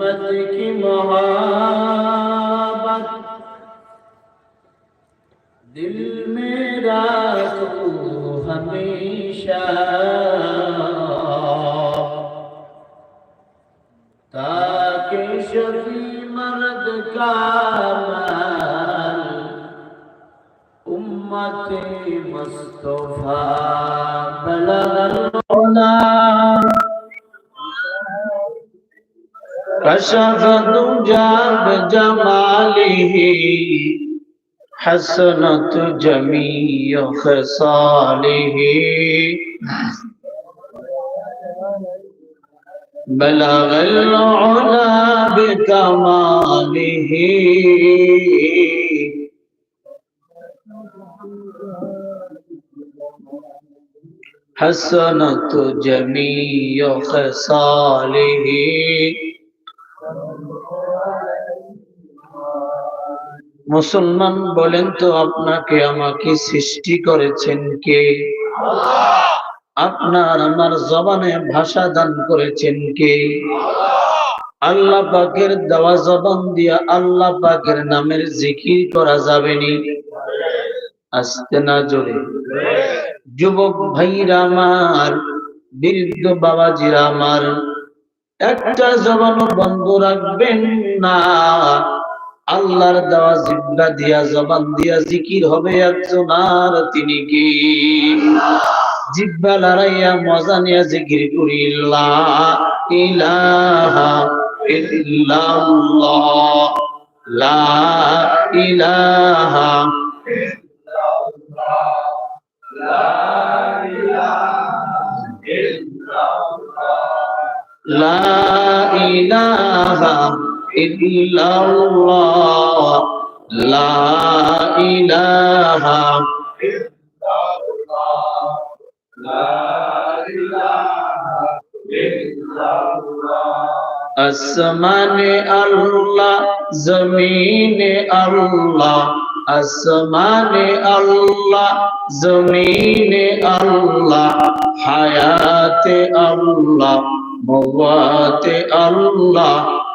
رحمتك مهار كشف دجى بجماله حسنت جميع خصاله. بلغ العلا بكماله. حسنت جميع خصاله. মুসলমান বলেন তো, আপনাকে আমাকে সৃষ্টি করেছেন কে? আপনার আমার জবানে ভাষা দান করেছেন কে? আল্লাহ পাকের দেওয়া জবান দিয়া আল্লাহ পাকের নামের জিকির করা যাবে যাবেনি আসতে না জোরে। যুবক ভাইরা আমার, বৃদ্ধ বাবাজিরা আমার, একটা জবানও বন্ধ রাখবেন না। আল্লাহর দেওয়া জিব্বা দিয়া, জবান দিয়া জিকির হবে একজন, আর তিনি কি? জিব্বা লড়াইয়া, মজা নিয়া জিকির করি লা লা ইলাহা ইল্লাল্লাহ, লা ইলাহা আসমানে আল্লাহ, জমিনে আল্লাহ, আসমানে আল্লাহ, জমিনে আল্লাহ, হায়াতে আল্লাহ মওয়াতে আল্লাহ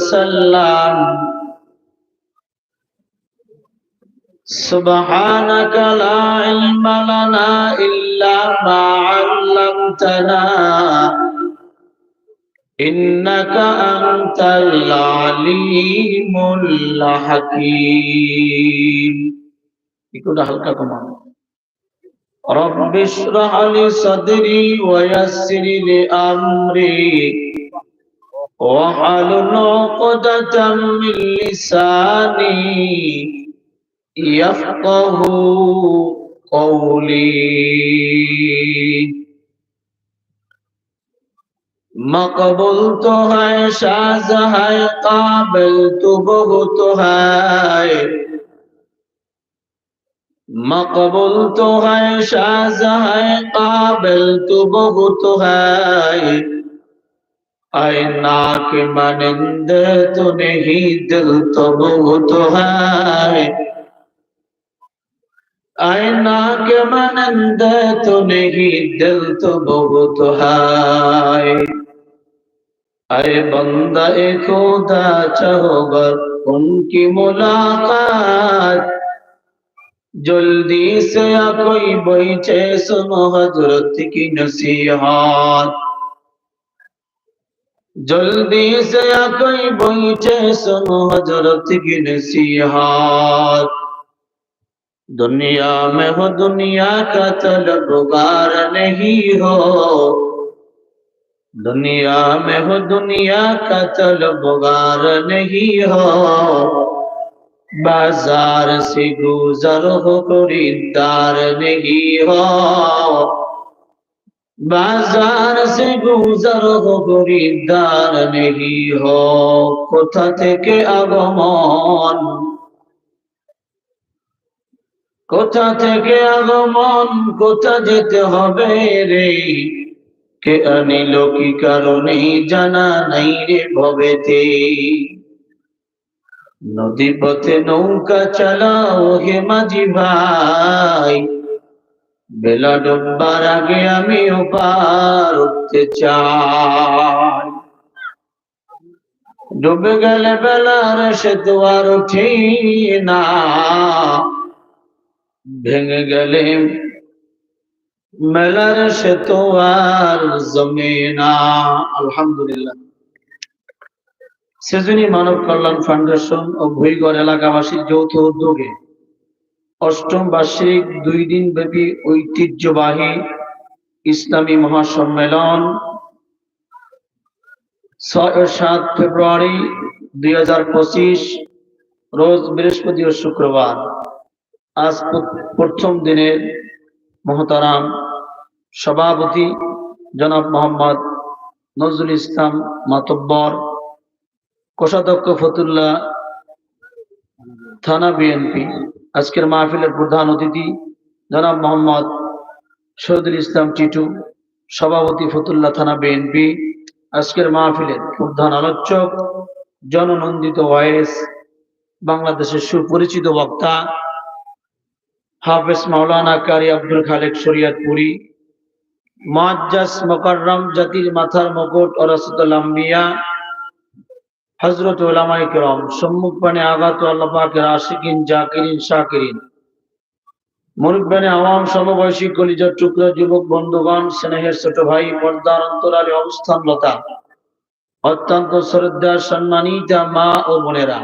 وسلم سبحانك لا علم لنا إلا ما علمتنا إنك أنت العليم الحكيم يقول حلقة كمان رب اشرح لي صدري ويسر لي أمري واحلل عقدة من لساني يفقه قولي مقبول تو ہے شاز ہے قابل تو بہت ہے مقبول تو ہے شاز ہے قابل تو بہت ہے आए के मानिंद तूने तो ही दिल तो बहुत तो है। आए के मानिंद तूने तो ही दिल तो बहुत है। आए बंदा एक खुदा चाहोगर उनकी मुलाकात। जल्दी से आ कोई बैठे सुनो, हज़रत की नसीहत। जल्दी से या कोई बैठे सुनो हज़रत की नसीहत। दुनिया में हो, दुनिया का तलबगार नहीं हो। दुनिया में हो, दुनिया का तलबगार नहीं हो। बाज़ार से गुजर हो, खरीदार नहीं हो। বাজার সে গুজর হো খরিদ্দার নেহি কোথা থেকে আগমন? কোথা থেকে আগমন? কোথা যেতে হবে রে? কে আনিল কি কারণে জানা নাই রে ভবেতে? নদী পথে নৌকা চালাও হে মাঝি ভাই। বেলা ডুববার আগে আমি ওপার উঠতে চাই। ডুবে গেলে বেলার সে তো আর উঠি না ভেঙে গেলে মেলার সে তো আর জমে না আলহামদুলিল্লাহ। সেজনী মানব কল্যাণ ফাউন্ডেশন ও ভুইগড় এলাকাবাসীর যৌথ উদ্যোগে অষ্টম বার্ষিক দুই দিন ব্যাপী ঐতিহ্যবাহী ইসলামী মহাসম্মেলন ছয় ও সাত ফেব্রুয়ারি দুই হাজার পঁচিশ, রোজ বৃহস্পতি ও শুক্রবার। আজ প্রথম দিনের মহতারাম সভাপতি জনাব মোহাম্মদ নজরুল ইসলাম মাতব্বর, কোষাধ্যক্ষ ফতুল্লাহ থানা বিএনপি। আজকের মাহফিলের প্রধান অতিথি জনাব মোহাম্মদ শহীদুল ইসলাম টিটু, সভাপতি ফতুল্লাহ থানা বিএনপি আজকের মাহফিলের প্রধান আলোচক, জননন্দিত ওয়াইস বাংলাদেশের সুপরিচিত বক্তা, হাফেজ মাওলানা কারি আব্দুল খালেক শরিয়াতপুরি মাজ্জাস মকররম জাতির মাথার মকট ওরাসতুল আম্বিয়া হজরত ওলামাই করম সম্মুখ পানে আঘাত আল্লাহ পাকের আশিকিন, জাকিরিন, শাকিরিন। মুরব্বানে আওয়াম সমবয়সী কলিজার টুকরা যুবক বন্ধুগণ, স্নেহের ছোট ভাই, পর্দার অন্তরালে অবস্থানলতা, অত্যন্ত শ্রদ্ধা সম্মানিতা মা ও বোনেরা।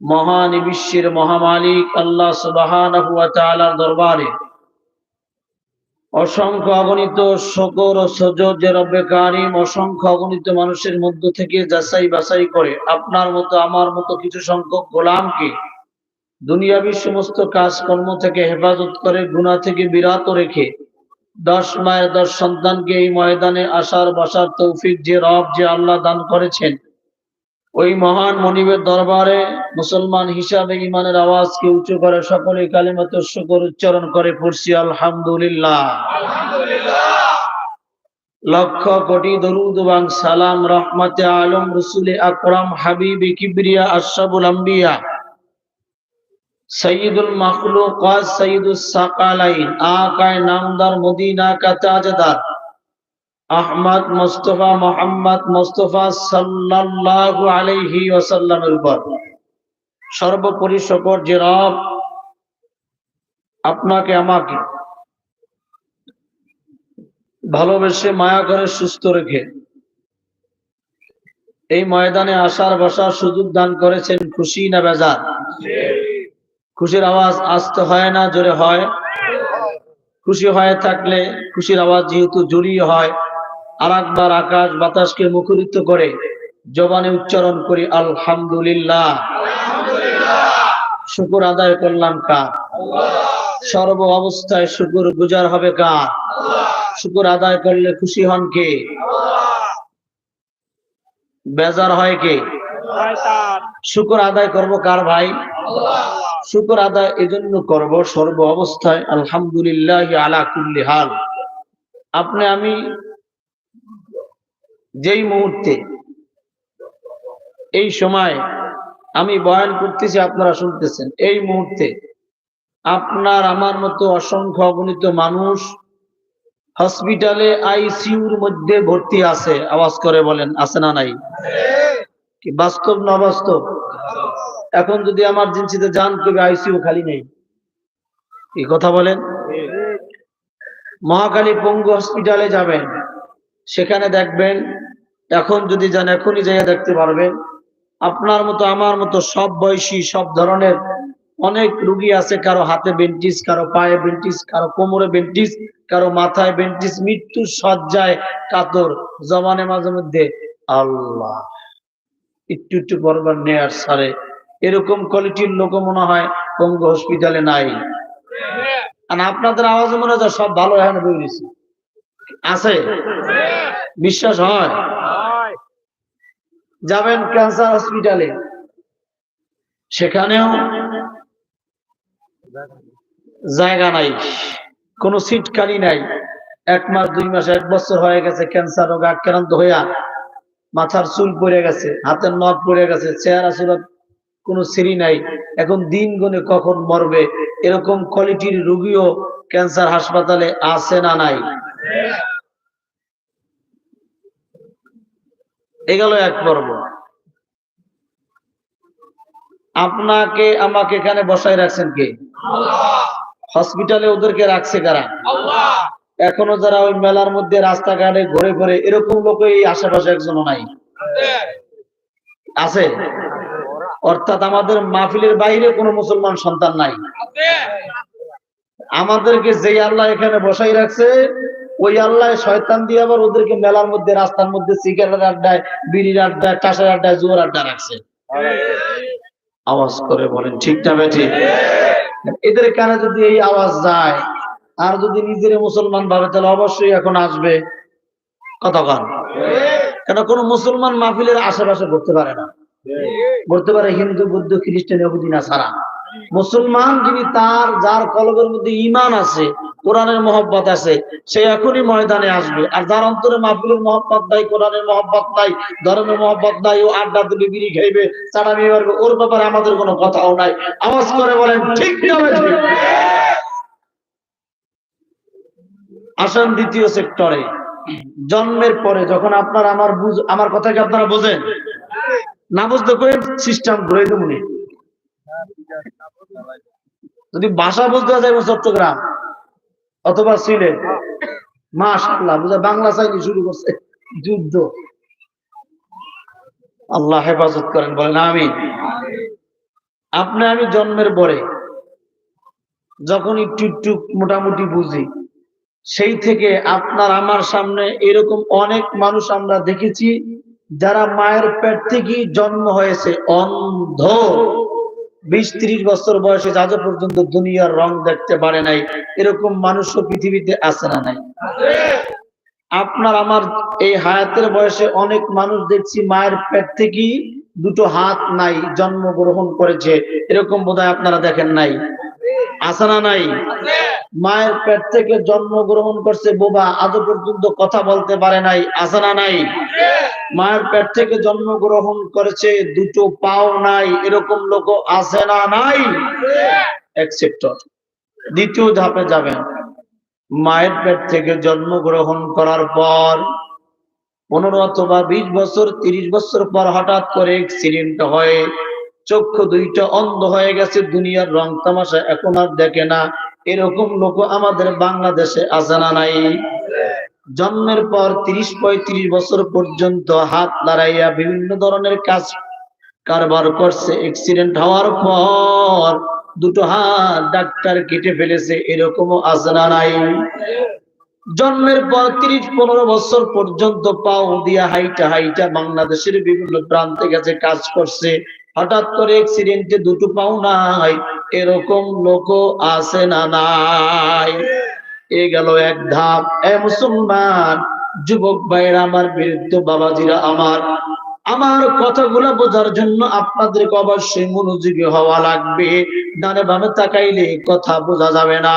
মহান বিশ্বের মহামালিক আল্লাহ তাআলার দরবারে অসংখ্য অগণিত শকর ও সজর কারিম, অসংখ্য অগণিত মানুষের মধ্য থেকে যাচাই বাছাই করে আপনার মতো, আমার মতো কিছু সংখ্যক গোলামকে দুনিয়াবি সমস্ত কাজকর্ম থেকে হেফাজত করে গুণা থেকে বিরত রেখে দশ মায়ের দশ সন্তানকে এই ময়দানে আসার বসার তৌফিক যে রব, যে আল্লাহ দান করেছেন। ওই মহান মনিবের দরবারে মুসলমান হিসাবে ইমানের আওয়াজকে উঁচু করে সকলে কালিমাত শুকর উচ্চারণ করে পড়ছি আলহামদুলিল্লাহ। লক্ষ কোটি দরুদ এবং সালাম রহমতে আলম রসুল আকরাম হাবিব কিবরিয়া আশরাফুল আম্বিয়া সঈদুল মখলুক সঈদুল সাকালাইন আকায় নামদার মদিনা কা তাজদার আহমদ মুস্তফা মোহাম্মদ মুস্তফা সাল্লাল্লাহু আলাইহি ওয়াসাল্লামের উপর। সর্বোপরি শকর যে রব আপনাকে আমাকে ভালোবেসে মায়া করে সুস্থ রেখে এই ময়দানে আসার বসার সুযোগ দান করেছেন খুশি না বেজার? খুশির আওয়াজ আসতে হয় না, জোরে হয়? খুশি হয়ে থাকলে খুশির আওয়াজ যেহেতু জড়িয়ে হয় আর একবার আকাশ বাতাসকে মুখরিত করে জবানে উচ্চারণ করি, আলহামদুলিল্লাহ। শুকুর আদায় করলাম কার? সর্ব অবস্থায় শুকুর গুজার হবে কার? শুকুর আদায় করলে খুশি হন কে? বেজার হয় কে? শুকুর আদায় করব কার ভাই? শুকুর আদায় এজন্য করব সর্ব অবস্থায়, আলহামদুলিল্লাহ আলা হাল। আপনি আমি যেই মুহূর্তে, এই সময় আমি বয়ান করতেছি, আপনারা শুনতেছেন। এই মুহূর্তে আপনার আমার মতো অসংখ্য অগণিত মানুষ হসপিটালে আইসিউর মধ্যে ভর্তি আছে। আওয়াজ করে বলেন, আছে না নাই? কি বাস্তব না বাস্তব এখন যদি আমার জিনসিতে যান কবি আইসিইউ খালি নেই। কথা বলেন? মহাকালী পঙ্গু হসপিটালে যাবেন। সেখানে দেখবেন, এখন যদি যান, এখনই যাইয়া দেখতে পারবেন, আপনার মতো, আমার মতো সব বয়সী, সব ধরনের অনেক রুগী আছে, কারও হাতে বেন্টিস, কারও পায়ে বেন্টিস, কারও কোমরে বেন্টিস, কারও মাথায় বেন্টিস মৃত্যুর সজ্জায় কাতর জমানে মাঝে মধ্যে, আল্লাহ, একটু একটু বরবার নেয়ার সারে, এরকম কোয়ালিটির লোক মনে হয় বঙ্গ হসপিটালে নাই। আর আপনাদের আওয়াজ মনে হয় সব ভালো, এখানে বইছে আছে? বিশ্বাস হয়? যাবেন ক্যান্সার হসপিটালে। সেখানেও জায়গা নাই, কোনো সিট খালি নাই। এক মাস, দুই মাস, এক বছর হয়ে গেছে ক্যান্সার রোগ আক্রান্ত হইয়া। মাথার চুল পড়ে গেছে, হাতের নখ পড়ে গেছে, চেহারা সুরত কোনো সিঁড়ি নাই। এখন দিন গুনে কখন মরবে? এরকম কোয়ালিটির রুগীও ক্যান্সার হাসপাতালে আছে না নাই? এগেল এক পর্ব। আপনাকে, আমাকে এখানে বসায় রাখছেন কে? হসপিটালে ওদেরকে রাখছে কারা? এখনও যারা ওই মেলার মধ্যে রাস্তাঘাটে ঘুরে ঘুরে এরকম লোক এই আশেপাশে একজনও নাই। আছে? অর্থাৎ আমাদের মাহফিলের বাইরে কোনো মুসলমান সন্তান নাই। আমাদেরকে যেই আল্লাহ এখানে বসাই রাখছে ওই আল্লাহ শয়তান দিয়ে আবার ওদেরকে মেলার মধ্যে, রাস্তার মধ্যে সিগারেট আড্ডায়, বিড়ির আড্ডায় টাসার আড্ডায় জোয়ার আড্ডা রাখছে। আওয়াজ করে বলেন, ঠিক না বেঠি? এদের কানে যদি এই আওয়াজ যায়, আর যদি নিজের মুসলমান ভাবে, তাহলে অবশ্যই এখন আসবে। কতক্ষণ কেন। কোন মুসলমান মাহফিলের আশেপাশে ঘুরতে পারে না। ঘুরতে পারে হিন্দু, বুদ্ধ, খ্রিস্টান, ইহুদি না ছাড়া মুসলমান যিনি তার, যার কলবের মধ্যে ইমান আছে কোরআনের মহব্বত আছে, সে এখনই ময়দানে আসবে। আর যার অন্তরে মাহফিলের মহব্বত নাই, কোরআনের মহব্বত নাই, ধর্মের মহব্বত নাই, ও আড্ডা দিলে বিড়ি খাইবে চাড়ামি মারবে, ওর ব্যাপারে আমাদের কোনো কথাও নাই। আওয়াজ করে বলেন, ঠিক আসেন দ্বিতীয় সেক্টরে। জন্মের পরে যখন আপনার আমার বুঝ আমার কথা কি আপনারা বোঝেন? না বুঝতে করেন সিস্টেম ঘুরে দেবনি যদি ভাষা বুঝতে যাইব চট্টগ্রাম। অথবা সিলেট। মাশাআল্লাহ, বুঝা বাংলা চাইনি শুরু করছে। যুদ্ধ। আল্লাহ হেফাজত করেন, বলেন আমি আপনি আমি জন্মের পরে যখন একটু একটু মোটামুটি বুঝি, সেই থেকে আপনার আমার সামনে এরকম অনেক মানুষ আমরা দেখেছি, যারা মায়ের পেট থেকেই জন্ম হয়েছে, অন্ধ। বিশ ত্রিশ বছর বয়সে আজ পর্যন্ত দুনিয়ার রং দেখতে পারে নাই, এরকম মানুষও পৃথিবীতে আছে না নাই। আপনার আমার এই হায়াতের বয়সে অনেক মানুষ দেখছি মায়ের পেট থেকেই দুটো হাত নাই, জন্মগ্রহণ করেছে, এরকম বোধহয় আপনারা দেখেন নাই। আছে না নাই? মায়ের পেট থেকে জন্মগ্রহণ করছে বোবা, আজও পর্যন্ত কথা বলতে পারে নাই, আছে না নাই? মায়ের পেট থেকে জন্মগ্রহণ করেছে, দুটো পাও নাই, এরকম লোক আছে না নাই? এক দ্বিতীয় ধাপে যাবেন। মায়ের পেট থেকে জন্মগ্রহণ করার পর পনেরো অথবা বিশ বছর, তিরিশ বছর পর হঠাৎ করে অ্যাক্সিডেন্ট হয়, চক্ষু দুইটা অন্ধ হয়ে গেছে, দুনিয়ার রং তামাশা এখন আর দেখে না। এরকম লোক আমাদের বাংলাদেশে আছে না নাই? জন্মের পর তিরিশ, পঁয়ত্রিশ বছর পর্যন্ত হাত লড়াইয়া বিভিন্ন ধরনের কাজ কারবার করছে। অ্যাক্সিডেন্ট হওয়ার পর দুটো হাত ডাক্তার কেটে ফেলেছে, এরকমও আছে না নাই। জন্মের পর তিরিশ, পনেরো বছর পর্যন্ত পাও দিয়া হাইটা হাইটা বাংলাদেশের বিভিন্ন প্রান্তে গেছে, কাজ করছে। হঠাৎ করে অ্যাক্সিডেন্টে দুটো পাও নাই, এরকম লোক আছে না নাই। এ গেল এক ধাপ। এ মুসলমান, যুবক ভাইরা আমার বৃদ্ধ বাবাজিরা আমার আমার কথাগুলো বোঝার জন্য আপনাদেরকে অবশ্যই মনোযোগী হওয়া লাগবে। ডানে বামে তাকাইলে কথা বোঝা যাবে না।